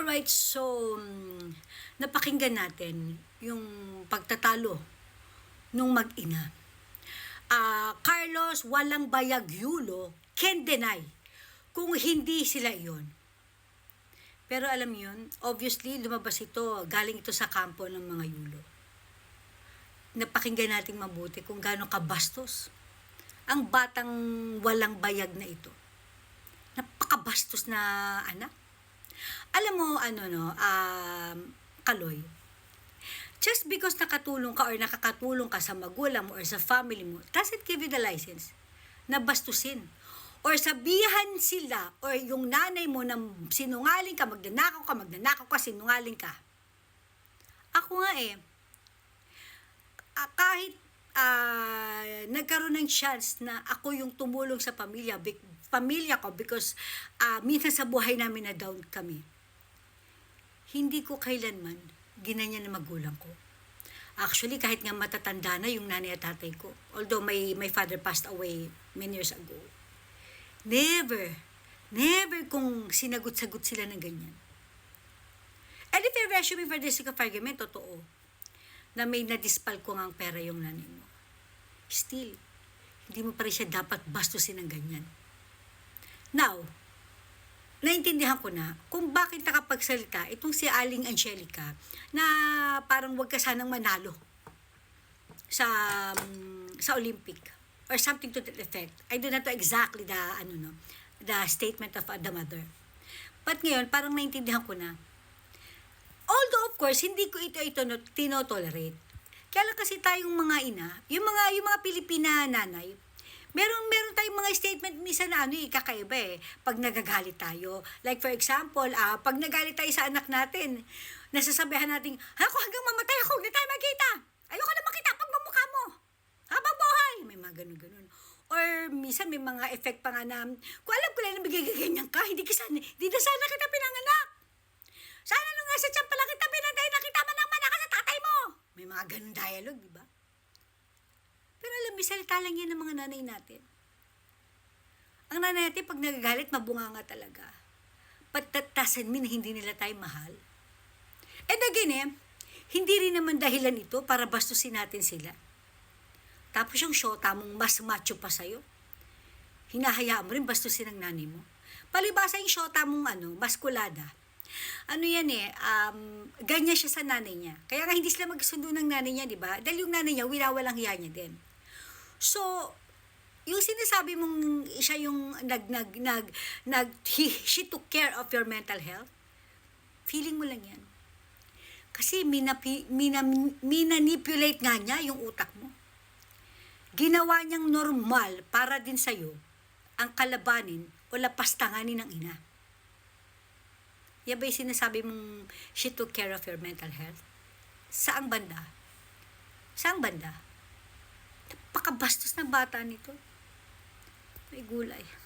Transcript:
Alright, so mm, napakinggan natin yung pagtatalo nung mag-ina. Ah, Carlos walang bayag yulo can deny kung hindi sila iyon. Pero alam yun, obviously lumabas ito, galing ito sa kampo ng mga yulo. Napakinggan natin mabuti kung gaano kabastos ang batang walang bayag na ito. Napakabastos na anak. Alam mo, ano no, um, Kaloy, just because nakatulong ka or nakakatulong ka sa magulang mo or sa family mo, doesn't give you the license na bastusin. Or sabihan sila or yung nanay mo na sinungaling ka, magnanakaw ka, magnanakaw ka, sinungaling ka. Ako nga eh, ah, kahit ah, nagkaroon ng chance na ako yung tumulong sa pamilya, pamilya ko because ah, minsan sa buhay namin na down kami. Hindi ko kailanman ginanyan ng magulang ko. Actually, kahit nga matatanda na yung nanay at tatay ko. Although my, my father passed away many years ago. Never, never kung sinagot-sagot sila ng ganyan. And if you're assuming for the sake of argument, totoo na may nadispal ko ngang pera yung nanay mo. Still, hindi mo pa rin siya dapat bastusin ng ganyan. Now, naintindihan ko na kung bakit nakapagsalita itong si Aling Angelica na parang wag ka sanang manalo sa um, sa Olympic or something to that effect. I do not know exactly the ano no, the statement of uh, the mother. But ngayon parang naintindihan ko na Although of course, hindi ko ito ito no, tinotolerate. Kaya lang kasi tayong mga ina, yung mga yung mga Pilipina nanay, meron meron tayong mga statement minsan na ano eh, kakaiba eh, pag nagagalit tayo. Like for example, ah, pag nagalit tayo sa anak natin, nasasabihan natin, ako hanggang mamatay ako, hindi tayo magkita. Ayoko na makita pag mamukha mo. Habang buhay. May mga ganun-ganun. Or minsan may mga effect pa nga na, kung alam ko lang na ganyan ka, hindi, ka sana, hindi na sana kita pinanganak. Sana nung nasa tiyan pala kita pinatay, nakita man ang manaka sa tatay mo. May mga ganun dialogue, di ba? Pero alam, may salita lang yan ng mga nanay natin. Ang nanay natin, pag nagagalit, mabunganga talaga. But that doesn't mean hindi nila tayo mahal. And again eh, hindi rin naman dahilan ito para bastusin natin sila. Tapos yung shota mong mas macho pa sa'yo, hinahayaan mo rin bastusin ng nanay mo. Palibasa yung shota mong ano, maskulada. Ano yan eh, um, ganyan siya sa nanay niya. Kaya nga hindi sila magsundo ng nanay niya, di ba? Dahil yung nanay niya, winawalang hiya niya din. So, yung sinasabi mong siya yung nag, nag, nag, nag, he, she took care of your mental health, feeling mo lang yan. Kasi minapi, mina, minanipulate nga niya yung utak mo. Ginawa niyang normal para din sa'yo ang kalabanin o lapastanganin ng ina. Yan ba yung sinasabi mong she took care of your mental health? Saang banda? Saang banda? Napakabastos ng bata nito. May gulay.